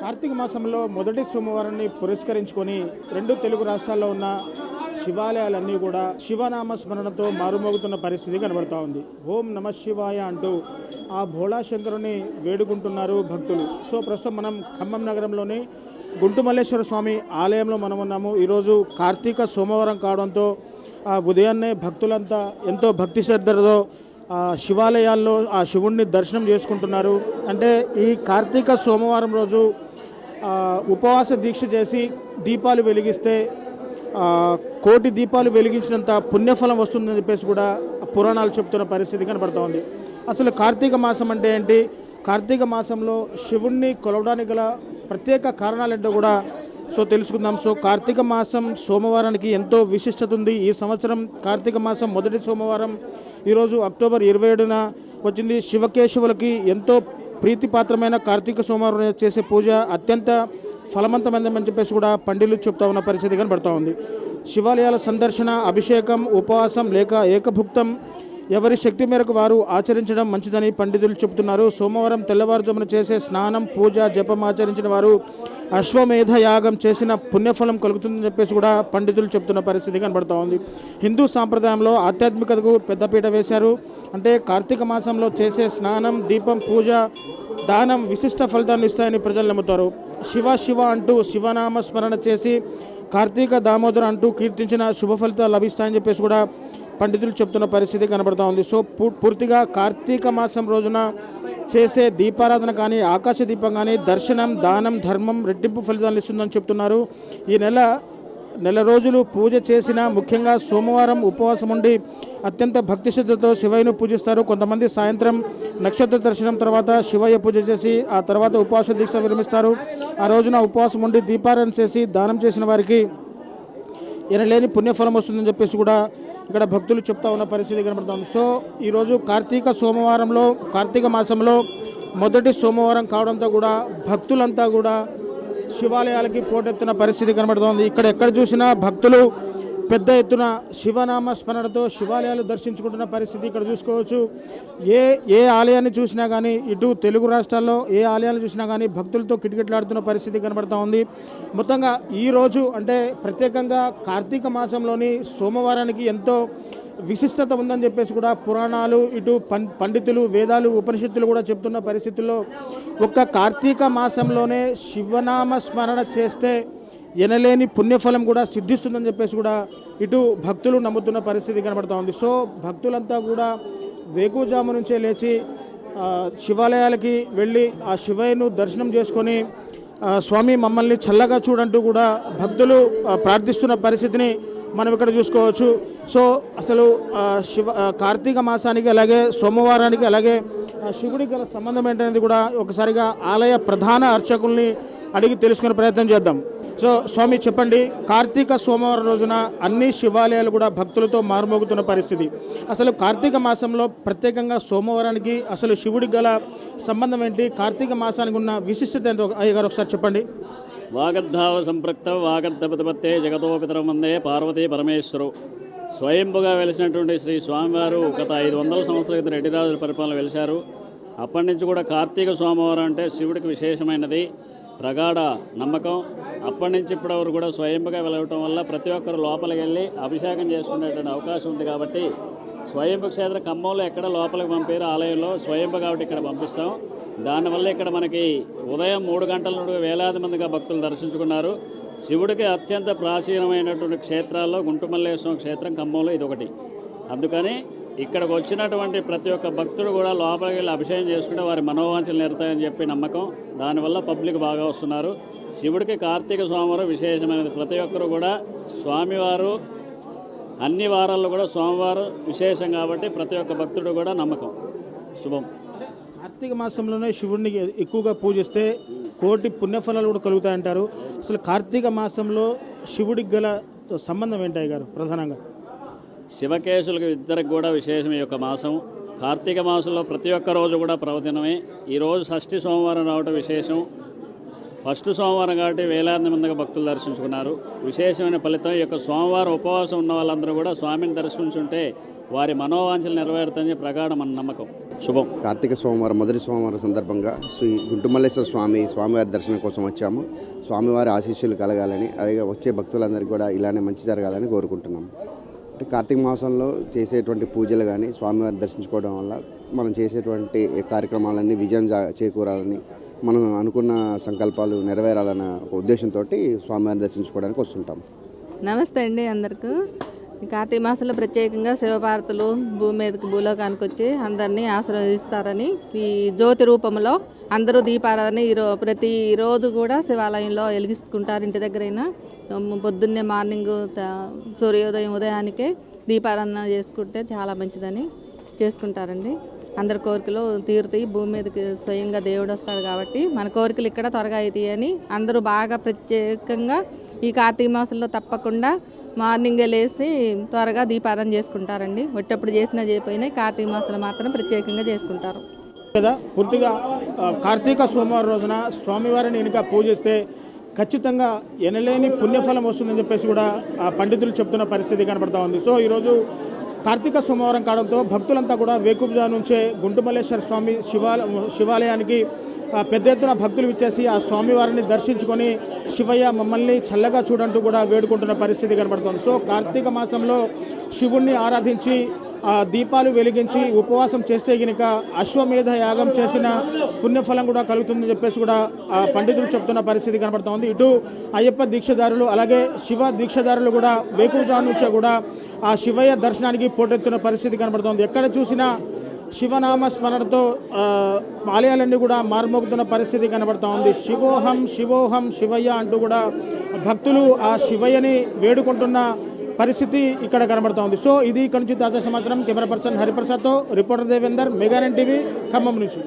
కార్తీక మాసంలో మొదటి సోమవారాన్ని పురస్కరించుకొని రెండు తెలుగు రాష్ట్రాల్లో ఉన్న శివాలయాలన్నీ కూడా శివనామ స్మరణతో మారుమోగుతున్న పరిస్థితి కనబడుతూ ఉంది. ఓం నమ శివాయ అంటూ ఆ భోళాశంకరుని వేడుకుంటున్నారు భక్తులు. సో ప్రస్తుతం మనం ఖమ్మం నగరంలోని గుంటుమల్లేశ్వర స్వామి ఆలయంలో మనం ఉన్నాము. ఈరోజు కార్తీక సోమవారం కావడంతో ఆ ఉదయాన్నే భక్తులంతా ఎంతో భక్తి శ్రద్ధలతో శివాలయాల్లో ఆ శివుణ్ణి దర్శనం చేసుకుంటున్నారు. అంటే ఈ కార్తీక సోమవారం రోజు ఉపవాస దీక్ష చేసి దీపాలు వెలిగిస్తే కోటి దీపాలు వెలిగించినంత పుణ్యఫలం వస్తుందని చెప్పేసి కూడా పురాణాలు చెప్తున్న పరిస్థితి కనబడుతోంది అసలు కార్తీక మాసం అంటే ఏంటి? కార్తీక మాసంలో శివుణ్ణి కొలవడానికి గల ప్రత్యేక కారణాలు ఏంటో కూడా సో తెలుసుకుందాం. సో కార్తీక మాసం సోమవారానికి ఎంతో విశిష్టత ఉంది. ఈ సంవత్సరం కార్తీక మాసం మొదటి సోమవారం ఈరోజు అక్టోబర్ ఇరవై ఏడున వచ్చింది. శివకేశవులకి ఎంతో ప్రీతిపాత్రమైన కార్తీక సోమవారం చేసే పూజ అత్యంత ఫలవంతమైందని చెప్పేసి కూడా పండితులు చెప్తా ఉన్న పరిస్థితి కనబడుతూ ఉంది. శివాలయాల సందర్శన అభిషేకం ఉపవాసం లేక ఏకభుక్తం ఎవరి శక్తి మేరకు వారు ఆచరించడం మంచిదని పండితులు చెబుతున్నారు సోమవారం తెల్లవారుజామున చేసే స్నానం పూజ జపం ఆచరించిన వారు అశ్వమేధ యాగం చేసిన పుణ్యఫలం కలుగుతుందని చెప్పేసి కూడా పండితులు చెప్తున్న పరిస్థితి కనబడుతూ ఉంది. హిందూ సాంప్రదాయంలో ఆధ్యాత్మికతకు పెద్దపీట వేశారు. అంటే కార్తీక మాసంలో చేసే స్నానం దీపం పూజ దానం విశిష్ట ఫలితాన్ని ఇస్తాయని ప్రజలు నమ్ముతారు. శివ శివ అంటూ శివనామ స్మరణ చేసి కార్తీక దామోదర్ అంటూ కీర్తించిన శుభ ఫలితాలు లభిస్తాయని చెప్పేసి కూడా పండితులు చెప్తున్న పరిస్థితి కనబడుతూ ఉంది. సో పూ- పూర్తిగా కార్తీక మాసం రోజున చేసే దీపారాధన కానీ ఆకాశ దీపం కానీ దర్శనం దానం ధర్మం రెట్టింపు ఫలితాలు ఇస్తుందని చెప్తున్నారు. ఈ నెల నెల రోజులు పూజ చేసిన ముఖ్యంగా సోమవారం ఉపవాసం ఉండి అత్యంత భక్తి శ్రద్ధతో శివయ్యను పూజిస్తారు. కొంతమంది సాయంత్రం నక్షత్ర దర్శనం తర్వాత శివయ్య పూజ చేసి ఆ తర్వాత ఉపవాస దీక్ష విరమిస్తారు. ఆ రోజున ఉపవాసం ఉండి దీపారాధన చేసి దానం చేసిన వారికి ఎనలేని పుణ్యఫలం వస్తుందని చెప్పేసి కూడా ఇక్కడ భక్తులు చెప్తా ఉన్న పరిస్థితి కనబడుతుంది. సో ఈరోజు కార్తీక సోమవారంలో కార్తీక మాసంలో మొదటి సోమవారం కావడంతో కూడా భక్తులంతా కూడా శివాలయాలకి పోటెత్తున్న పరిస్థితి కనబడుతోంది. ఇక్కడ ఎక్కడ చూసినా భక్తులు పెద్ద ఎత్తున శివనామ స్మరణతో శివాలయాలు దర్శించుకుంటున్న పరిస్థితి ఇక్కడ చూసుకోవచ్చు. ఏ ఏ ఆలయాన్ని చూసినా కానీ ఇటు తెలుగు రాష్ట్రాల్లో ఏ ఆలయాన్ని చూసినా కానీ భక్తులతో కిటకిటలాడుతున్న పరిస్థితి కనబడుతూ ఉంది. మొత్తంగా ఈరోజు అంటే ప్రత్యేకంగా కార్తీక మాసంలోని సోమవారానికి ఎంతో విశిష్టత ఉందని చెప్పేసి కూడా పురాణాలు ఇటు పం పండితులు వేదాలు ఉపనిషత్తులు కూడా చెప్తున్న పరిస్థితుల్లో ఒక్క కార్తీక మాసంలోనే శివనామ స్మరణ చేస్తే ఎనలేని పుణ్యఫలం కూడా సిద్ధిస్తుందని చెప్పేసి కూడా ఇటు భక్తులు నమ్ముతున్న పరిస్థితి కనబడుతూ ఉంది. సో భక్తులంతా కూడా వేకుజాము నుంచే లేచి శివాలయాలకి వెళ్ళి ఆ శివయ్యను దర్శనం చేసుకొని స్వామి మమ్మల్ని చల్లగా చూడంటూ కూడా భక్తులు ప్రార్థిస్తున్న పరిస్థితిని మనం ఇక్కడ చూసుకోవచ్చు. సో అసలు శివ కార్తీక మాసానికి అలాగే సోమవారానికి అలాగే శివుడికి గల సంబంధం ఏంటనేది కూడా ఒకసారిగా ఆలయ ప్రధాన అర్చకుల్ని అడిగి తెలుసుకునే ప్రయత్నం చేద్దాం. సో స్వామి చెప్పండి కార్తీక సోమవారం రోజున అన్ని శివాలయాలు కూడా భక్తులతో మారుమోగుతున్న పరిస్థితి. అసలు కార్తీక మాసంలో ప్రత్యేకంగా సోమవారానికి అసలు శివుడికి గల సంబంధం ఏంటి? కార్తీక మాసానికి ఉన్న విశిష్టత ఏంటో అయ్యగారు ఒకసారి చెప్పండి. వాగద్ధావ సంపృక్త వాగర్ధపతిపత్తే జగతోపితరం వందే పార్వతీ పరమేశ్వరు. స్వయంభుగా వెలిసినటువంటి శ్రీ స్వామివారు గత ఐదు వందల సంవత్సరాల క్రితం రెడ్డిరాజుల పరిపాలన వెలిశారు. అప్పటి నుంచి కూడా కార్తీక సోమవారం అంటే శివుడికి విశేషమైనది. ప్రగాఢ నమ్మకం. అప్పటి నుంచి ఇప్పటి వరకు కూడా స్వయంగా వెలగటం వల్ల ప్రతి ఒక్కరు లోపలికి వెళ్ళి అభిషేకం చేసుకునేటువంటి అవకాశం ఉంది కాబట్టి స్వయంభు క్షేత్ర ఖమ్మంలో ఎక్కడ లోపలికి పంపారు ఆలయంలో స్వయంభు కాబట్టి ఇక్కడ పంపిస్తాం. దానివల్ల ఇక్కడ మనకి ఉదయం మూడు గంటల నుండి వేలాది మందిగా భక్తులు దర్శించుకున్నారు. శివుడికి అత్యంత ప్రాచీనమైనటువంటి క్షేత్రాల్లో గుంటుమల్లేశ్వరం క్షేత్రం ఖమ్మంలో ఇది ఒకటి అందుకని ఇక్కడికి వచ్చినటువంటి ప్రతి ఒక్క భక్తుడు కూడా లోపలికి వెళ్ళి అభిషేకం చేసుకుంటే వారి మనోవాంఛలు నెరతాయని చెప్పి నమ్మకం. దానివల్ల పబ్లిక్ బాగా వస్తున్నారు. శివుడికి కార్తీక సోమవారం విశేషమైనది. ప్రతి ఒక్కరు కూడా స్వామివారు అన్ని వారాల్లో కూడా సోమవారం విశేషం కాబట్టి ప్రతి ఒక్క భక్తుడు కూడా నమ్మకం. శుభం. కార్తీక మాసంలోనే శివుడిని ఎక్కువగా పూజిస్తే కోటి పుణ్యఫలాలు కూడా కలుగుతాయంటారు. అసలు కార్తీక మాసంలో శివుడికి గల సంబంధం ఏంటాయి గారు ప్రధానంగా. శివకేశులకు ఇద్దరికి కూడా విశేషం ఈ యొక్క మాసం. కార్తీక మాసంలో ప్రతి ఒక్క రోజు కూడా ప్రవచనమే ఈరోజు షష్ఠి సోమవారం రావటం విశేషం. ఫస్ట్ సోమవారం కాబట్టి వేలాది మందిగా భక్తులు దర్శించుకున్నారు. విశేషమైన ఫలితం ఈ యొక్క సోమవారం ఉపవాసం ఉన్న వాళ్ళందరూ కూడా స్వామిని దర్శించుంటే వారి మనోవాంఛలు నెరవేరుతాయని ప్రగాఢ మన నమ్మకం. శుభం. కార్తీక సోమవారం మొదటి సోమవారం సందర్భంగా శ్రీ గుంటుమల్లేశ్వర స్వామి స్వామివారి దర్శనం కోసం వచ్చాము. స్వామివారి ఆశీస్సులు కలగాలని అలాగే వచ్చే భక్తులందరికీ కూడా ఇలానే మంచి జరగాలని కోరుకుంటున్నాము. అంటే కార్తీక మాసంలో చేసేటువంటి పూజలు కానీ స్వామివారిని దర్శించుకోవడం వల్ల మనం చేసేటువంటి కార్యక్రమాలన్నీ విజయం జా చేకూరాలని మనం అనుకున్న సంకల్పాలు నెరవేరాలన్న ఉద్దేశంతో స్వామివారిని దర్శించుకోవడానికి వస్తుంటాం. నమస్తే అండి అందరికీ. కార్తీక మాసంలో ప్రత్యేకంగా శివభారతులు భూమి మీదకి భూలోకానికి వచ్చి అందరినీ ఆశీర్వదిస్తారని ఈ జ్యోతి రూపంలో అందరూ దీపారాధన ఈరో ప్రతిరోజు కూడా శివాలయంలో వెలిగిస్తుంటారు ఇంటి దగ్గరైనా. పొద్దున్నే మార్నింగ్ సూర్యోదయం ఉదయానికే దీపారాధన చేసుకుంటే చాలా మంచిదని చేసుకుంటారండి. అందరి కోరికలు తీరుతాయి. భూమి మీదకి స్వయంగా దేవుడు వస్తాడు కాబట్టి మన కోరికలు ఇక్కడ త్వరగా అవుతాయి అని అందరూ బాగా ప్రత్యేకంగా ఈ కార్తీక మాసంలో తప్పకుండా మార్నింగే లేచి త్వరగా దీపారాధన చేసుకుంటారండి. ఒట్టప్పుడు చేసినా చేయపోయినా కార్తీక మాసంలో మాత్రం ప్రత్యేకంగా చేసుకుంటారు. కదా పూర్తిగా కార్తీక సోమవారం రోజున స్వామివారిని కనుక పూజిస్తే ఖచ్చితంగా ఎనలేని పుణ్యఫలం వస్తుందని చెప్పేసి కూడా ఆ పండితులు చెప్తున్న పరిస్థితి కనబడతా ఉంది. సో ఈరోజు కార్తీక సోమవారం కావడంతో భక్తులంతా కూడా వేకుబజా నుంచే గుంటుమల్లేశ్వర స్వామి శివాల శివాలయానికి పెద్ద ఎత్తున భక్తులు ఇచ్చేసి ఆ స్వామివారిని దర్శించుకొని శివయ్య మమ్మల్ని చల్లగా చూడంటూ కూడా వేడుకుంటున్న పరిస్థితి కనబడుతుంది. సో కార్తీక మాసంలో శివుణ్ణి ఆరాధించి దీపాలు వెలిగించి ఉపవాసం చేస్తే గనుక అశ్వమేధ యాగం చేసిన పుణ్యఫలం కూడా కలుగుతుందని చెప్పేసి కూడా ఆ పండితులు చెప్తున్న పరిస్థితి కనబడుతోంది. ఇటు అయ్యప్ప దీక్షదారులు అలాగే శివ దీక్షదారులు కూడా వేకువజాము నుంచే కూడా ఆ శివయ్య దర్శనానికి పోటెత్తున్న పరిస్థితి కనబడుతోంది. ఎక్కడ చూసినా శివనామ స్మరణతో ఆలయాలన్నీ కూడా మార్మోగుతున్న పరిస్థితి కనబడతా ఉంది. శివోహం శివోహం శివయ్య అంటూ కూడా భక్తులు ఆ శివయ్యని వేడుకుంటున్న పరిస్థితి ఇక్కడ కనబడతా ఉంది. సో ఇది ఇక్కడ నుంచి తాజా సమాచారం. కెమెరా పర్సన్ హరిప్రసాద్తో రిపోర్టర్ దేవేందర్ మెగానన్ టీవీ ఖమ్మం నుంచి.